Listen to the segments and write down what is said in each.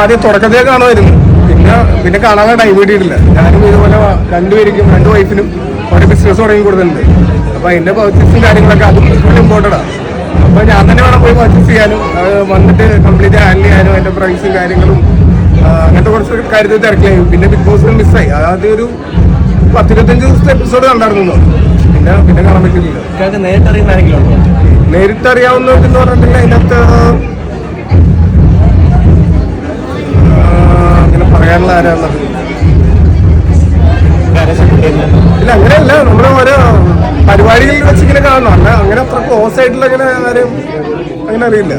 ആദ്യം തുടക്കത്തിൽ കാണുമായിരുന്നു പിന്നെ പിന്നെ കാണാതെ ടൈം കിട്ടിയിട്ടില്ല. ഞാനും ഇതുപോലെ രണ്ടുപേർക്കും രണ്ട് വൈഫിനും ഒരു ബിസിനസ് തുടങ്ങി കൊടുത്തിട്ടുണ്ട്. അപ്പൊ അതിന്റെ പർച്ചേസും കാര്യങ്ങളൊക്കെ അതും ഇമ്പോർട്ടന്റ് ആണ്. അപ്പൊ ഞാൻ തന്നെ വേണം പോയി പർച്ചേസ് ചെയ്യാനും. വന്നിട്ട് കംപ്ലീറ്റ് ഹാൻഡിൽ ചെയ്യാനും അതിന്റെ പ്രൈസും കാര്യങ്ങളും അങ്ങനത്തെ കുറച്ച് കാര്യത്തിൽ തിരക്കിലായി. പിന്നെ ബിഗ് ബോസ് മിസ്സായി ആദ്യം ഒരു പത്തിരുപത്തഞ്ച് ദിവസത്തെ എപ്പിസോഡ് കണ്ടായിരുന്നു പിന്നെ പിന്നെ കാണാൻ പറ്റില്ല ഇക്കാക്ക് നേരിട്ട് അറിയുന്ന ആരെങ്കിലും ഉണ്ടോ? നേരിട്ട് അറിയാവുന്നവരെന്ന് പറഞ്ഞിട്ടുണ്ടെങ്കിൽ അതിനകത്ത് ആ, ആരാണുള്ളത്? ഇല്ല അങ്ങനെയല്ല. നമ്മൾ ഓരോ പരിപാടികളിൽ വെച്ച് ഇങ്ങനെ കാണണം. അല്ല അങ്ങനെ അത്ര ക്ലോസ് ആയിട്ടുള്ള അങ്ങനെ ആരും അങ്ങനെ അറിയില്ല.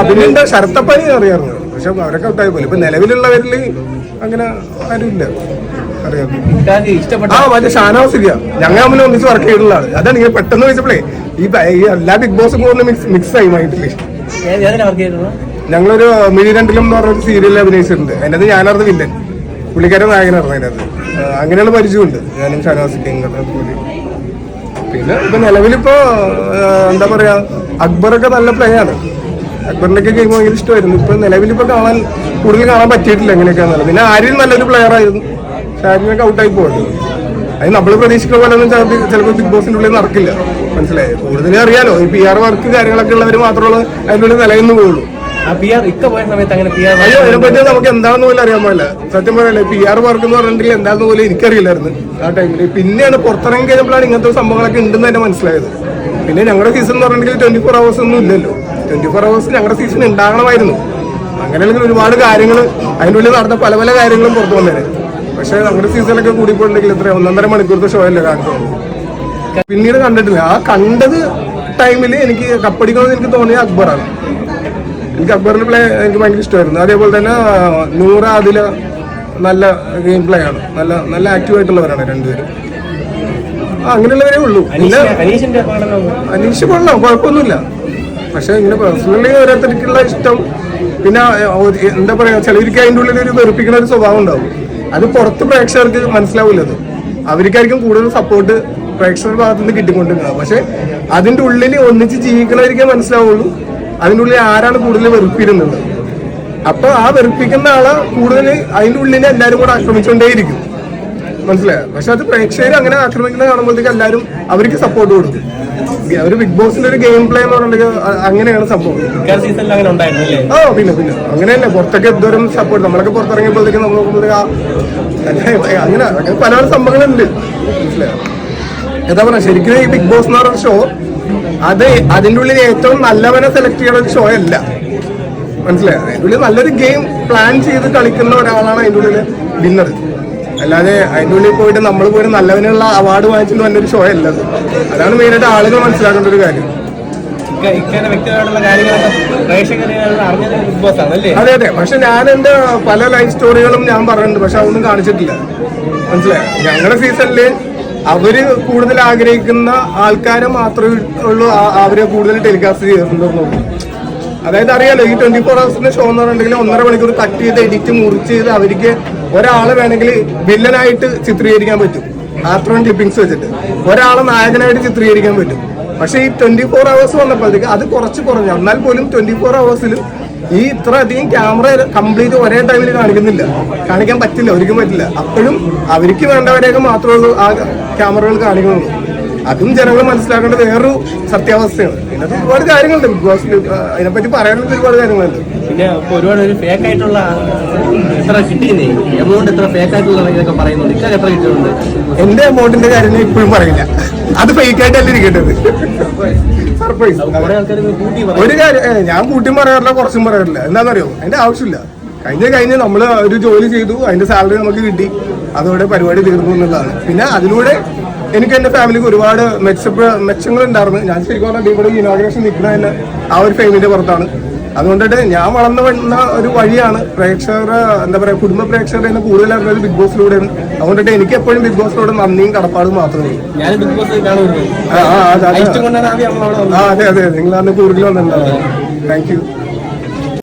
അഭിനന്ദ ശരത്തപ്പനി അറിയാറുണ്ട് പക്ഷെ അവരൊക്കെ ഔട്ടായി പോലും ഇപ്പൊ നിലവിലുള്ളവരിൽ അങ്ങനെ ആരും ഇല്ല. ആ മറ്റേ ഷാനവാസ് ഇല്ല ഞങ്ങൾ തമ്മിൽ ഒന്നിച്ച് വർക്ക് ചെയ്തിട്ടുള്ളതാണ് അതാണ് ഇങ്ങനെ പെട്ടെന്ന് വെച്ചപ്പോഴേ ഈ എല്ലാ ബിഗ് ബോസും കൂടെ മിക്സ് മിക്സ് ആയി മൈൻഡിൽ ഞങ്ങളൊരു മിനി രണ്ടിലും എന്ന് പറഞ്ഞൊരു സീരിയലിൽ അഭിനയിച്ചിട്ടുണ്ട്. അതിനകത്ത് ഞാനായിരുന്നു വില്ലൻ പുള്ളിക്കാരൻ നായകനായിരുന്നു അതിനകത്ത്. അത് അങ്ങനെയുള്ള പരിചയമുണ്ട്. ഞാനും ഷാനവാസിക്കും പിന്നെ ഇപ്പൊ നിലവിലിപ്പോ എന്താ പറയാ അക്ബറൊക്കെ നല്ല പ്ലേ ആണ്. അക്ബറിന്റെ ഗെയിം ഭയങ്കര ഇഷ്ടമായിരുന്നു. ഇപ്പൊ നിലവിലിപ്പോ കാണാൻ കൂടുതൽ കാണാൻ പറ്റിയിട്ടില്ല എങ്ങനെയൊക്കെയാണെന്നുള്ളത് പിന്നെ ആര്യൻ നല്ലൊരു പ്ലെയർ ആയിരുന്നു. ഷാരിനൊക്കെ ഔട്ടായി പോകട്ടെ അത് നമ്മൾ പ്രതീക്ഷിക്കുന്ന പോലെ ഒന്നും ചിലപ്പോൾ ബിഗ് ബോസിന്റെ ഉള്ളിൽ നടക്കില്ല. മനസ്സിലായി? കൂടുതലും അറിയാലോ. ഈ പി ആർ വർക്ക് കാര്യങ്ങളൊക്കെ ഉള്ളവർ മാത്രമുള്ള അതിന്റെ ഉള്ളിൽ നിലനിന്ന് പോകുള്ളൂ പി ആർ ഇക്ക പോയ സമയത്ത് അങ്ങനെ പി ആർ അയ്യോ അതിനെപ്പറ്റി നമുക്ക് എന്താണെന്ന് പോലും അറിയാൻ പാടില്ല. സത്യം പറയല്ലേ പി ആർ വർക്ക് എന്ന് പറഞ്ഞിട്ടുണ്ടെങ്കിൽ എന്താണെന്ന് പോലും എനിക്കറിയില്ലായിരുന്നു ആ ടൈമിൽ പിന്നെയാണ് പുറത്തിറങ്ങി കഴിഞ്ഞപ്പോഴാണ് ഇങ്ങനത്തെ സംഭവങ്ങളൊക്കെ ഉണ്ടെന്ന് തന്നെ മനസ്സിലായത്. പിന്നെ ഞങ്ങളുടെ സീസൺ എന്ന് പറഞ്ഞിട്ടുണ്ടെങ്കിൽ ട്വന്റി ഫോർ അവേഴ്സ് ഒന്നും ഇല്ലല്ലോ. ട്വന്റി ഫോർ അവേഴ്സ് ഞങ്ങളുടെ സീസൺ ഉണ്ടാകണമായിരുന്നു. അങ്ങനെയാണെങ്കിൽ ഒരുപാട് കാര്യങ്ങൾ അതിന്റെ ഉള്ളിൽ നടന്ന പല പല കാര്യങ്ങളും പുറത്തു വന്നേനെ പക്ഷേ നമ്മുടെ സീസണിലൊക്കെ കൂടിപ്പോയിട്ടുണ്ടെങ്കിൽ ഇത്ര ഒന്നൊന്നര മണിക്കൂറത്തെ ഷോ അല്ലേ കാണിച്ചുള്ളൂ പിന്നീട് കണ്ടിട്ടില്ല. ആ കണ്ടത് ടൈമിൽ എനിക്ക് കപ്പടിക്കണമെന്ന് എനിക്ക് തോന്നിയ അക്ബറാണ്. എനിക്ക് അക്ബറിന്റെ പ്ലേ എനിക്ക് ഭയങ്കര ഇഷ്ടമായിരുന്നു. അതേപോലെ തന്നെ നൂറ അതില നല്ല ഗെയിം പ്ലേ ആണ്. നല്ല നല്ല ആക്റ്റീവ് ആയിട്ടുള്ളവരാണ് രണ്ടുപേരും. അങ്ങനെയുള്ളവരേ ഉള്ളൂ. പിന്നെ അനീഷ് കൊള്ളാം കുഴപ്പമൊന്നുമില്ല. പക്ഷെ ഇങ്ങനെ പേഴ്സണലി ഓരോരുത്തർക്കുള്ള ഇഷ്ടം. പിന്നെ എന്താ പറയാ ചിലവർക്ക് അതിന്റെ ഉള്ളിൽ ഒരു വെറുപ്പിക്കുന്ന ഒരു സ്വഭാവം ഉണ്ടാവും. അത് പുറത്ത് പ്രേക്ഷകർക്ക് മനസ്സിലാവില്ല അത്. അവർക്കായിരിക്കും കൂടുതൽ സപ്പോർട്ട് പ്രേക്ഷകരുടെ ഭാഗത്തുനിന്ന് കിട്ടിക്കൊണ്ടിരിക്കുന്നത്. പക്ഷെ അതിന്റെ ഉള്ളിൽ ഒന്നിച്ച് ജീവിക്കണവർക്കേ മനസ്സിലാവുള്ളൂ. അതിന്റെ ഉള്ളിൽ ആരാണ് കൂടുതൽ വെറുപ്പിരുന്നത്? അപ്പൊ ആ വെറുപ്പിക്കുന്ന ആളെ കൂടുതൽ അതിന്റെ ഉള്ളിൽ എല്ലാവരും കൂടെ ആക്രമിച്ചുകൊണ്ടേയിരിക്കും. മനസ്സിലായോ? പക്ഷെ അത് പ്രേക്ഷകർ അങ്ങനെ ആക്രമിക്കുന്നത് കാണുമ്പോഴത്തേക്ക് എല്ലാവരും അവർക്ക് സപ്പോർട്ട് കൊടുക്കും. ഒരു ബിഗ് ബോസിന്റെ ഒരു ഗെയിം പ്ലേ എന്ന് പറഞ്ഞിട്ടുണ്ടെങ്കിൽ അങ്ങനെയാണ് സംഭവം. ആ പിന്നെ പിന്നെ. അങ്ങനെയല്ലേ പുറത്തൊക്കെ എന്തോരം സപ്പോർട്ട് നമ്മളൊക്കെ പുറത്തിറങ്ങിയപ്പോഴത്തേക്ക് നമ്മൾ നോക്കുമ്പോഴത്തേക്ക് അങ്ങനെ അങ്ങനെ അങ്ങനെ പല പല സംഭവങ്ങളുണ്ട്. മനസ്സിലായോ? എന്താ പറയാ ശരിക്കും ഈ ബിഗ് ബോസ് എന്ന് പറയുന്ന ഷോ അത് അതിന്റെ ഉള്ളിൽ ഏറ്റവും നല്ലവനെ സെലക്ട് ചെയ്യണ ഒരു ഷോ അല്ല. മനസ്സിലായോ? അതിന്റെ ഉള്ളിൽ നല്ലൊരു ഗെയിം പ്ലാൻ ചെയ്ത് കളിക്കുന്ന ഒരാളാണ് അതിന്റെ ഉള്ളിൽ വിന്നർ അല്ലാതെ അതിന്റെ ഉള്ളിൽ പോയിട്ട് നമ്മൾ പോയിട്ട് നല്ലവനുള്ള അവാർഡ് വാങ്ങിച്ചിട്ട് വന്നൊരു ഷോ അല്ല അത്. അതാണ് മെയിനായിട്ട് ആളുകൾ മനസ്സിലാക്കേണ്ട ഒരു കാര്യം. അതെ അതെ. പക്ഷെ ഞാൻ എന്റെ പല ലൈഫ് സ്റ്റോറികളും ഞാൻ പറഞ്ഞിട്ടുണ്ട്. പക്ഷെ അതൊന്നും കാണിച്ചിട്ടില്ല. മനസ്സിലായോ? ഞങ്ങളുടെ സീസണിൽ അവർ കൂടുതൽ ആഗ്രഹിക്കുന്ന ആൾക്കാരെ മാത്രമേ ഉള്ളൂ അവരെ കൂടുതൽ ടെലികാസ്റ്റ് ചെയ്യുന്നുള്ളൂ. അതായത് അറിയാലോ ഈ ട്വന്റി ഫോർ ഹവേഴ്സിന്റെ ഷോ എന്ന് പറഞ്ഞിട്ടുണ്ടെങ്കിൽ ഒന്നര മണിക്കൂർ കട്ട് ചെയ്ത് എഡിറ്റ് മുറിച്ച് ചെയ്ത് അവർക്ക് ഒരാളെ വേണമെങ്കിൽ വില്ലനായിട്ട് ചിത്രീകരിക്കാൻ പറ്റും. ആത്രോൺ ക്ലിപ്പിംഗ്സ് വെച്ചിട്ട്. ഒരാളെ നായകനായിട്ട് ചിത്രീകരിക്കാൻ പറ്റും. പക്ഷേ ഈ ട്വന്റി ഫോർ ഹവേഴ്സ് വന്നപ്പോഴത്തേക്ക് അത് കുറച്ച് കുറഞ്ഞു. എന്നാൽ പോലും ട്വന്റി ഫോർ അവേഴ്സിൽ ഈ ഇത്ര അധികം ക്യാമറ കംപ്ലീറ്റ് ഒരേ ടൈമിൽ കാണിക്കുന്നില്ല. കാണിക്കാൻ പറ്റില്ല ഒരിക്കലും പറ്റില്ല. അപ്പോഴും അവർക്ക് വേണ്ടവരെയൊക്കെ മാത്രമേ ആ ക്യാമറകൾ കാണിക്കുന്നുള്ളൂ. അതും ജനങ്ങൾ മനസ്സിലാക്കേണ്ട വേറൊരു സത്യാവസ്ഥയാണ്. ഇതിനകത്ത് ഒരുപാട് കാര്യങ്ങളുണ്ട്. ബിഗ് ബോസ് അതിനെപ്പറ്റി പറയാനുള്ള ഒരുപാട് കാര്യങ്ങളുണ്ട്. പിന്നെ ഒരുപാട് ഒരു ഫേക്ക് ആയിട്ടുള്ള എത്ര കിട്ടിയെന്നേ? എമൗണ്ട് എത്ര ഫേക്ക് ആയിട്ടുള്ള ഇതൊക്കെ പറയുന്നുണ്ട്. ഇക്ക എത്ര കിട്ടിയിട്ടുണ്ട്? എന്റെ എമൗണ്ടിന്റെ കാര്യം ഇപ്പോഴും പറയില്ല. അത് ഫേക്ക് ആയിട്ടല്ല ഇരിക്കേണ്ടത്. സർപ്രൈസ് ഒരു കാര്യം ഞാൻ കൂട്ടിയും പറയാറില്ല കുറച്ചും പറയാറില്ല. എന്താണെന്നറിയോ? അതിന്റെ ആവശ്യമില്ല. കഴിഞ്ഞ കഴിഞ്ഞ് നമ്മൾ ഒരു ജോലി ചെയ്തു അതിന്റെ സാലറി നമുക്ക് കിട്ടി. അതോടെ പരിപാടി തീർന്നു എന്നുള്ളതാണ്. പിന്നെ അതിലൂടെ എനിക്ക് എന്റെ ഫാമിലിക്ക് ഒരുപാട് മെച്ചപ്പ മെച്ചങ്ങൾ ഉണ്ടായിരുന്നു ഞാൻ ശരിക്കും പറഞ്ഞാൽ ഇവിടെ ഇനോഗ്രേഷൻ നിൽക്കുന്ന തന്നെ ആ ഒരു ഫെയിമിന്റെ പുറത്താണ്. അതുകൊണ്ടിട്ട് ഞാൻ വളർന്നു വന്ന ഒരു വഴിയാണ് പ്രേക്ഷകർ എന്താ പറയുക കുടുംബ പ്രേക്ഷകരെ തന്നെ അറിഞ്ഞത് ബിഗ് ബോസിലൂടെയാണ് അതുകൊണ്ടിട്ട് എനിക്ക് എപ്പോഴും ബിഗ് ബോസിനോട് നന്ദിയും കടപ്പാടും മാത്രമേ ഉള്ളൂ. ആ അതെ അതെ. നിങ്ങൾ അന്ന് കൂടുതൽ വന്നിട്ടുണ്ടാവും. Thank you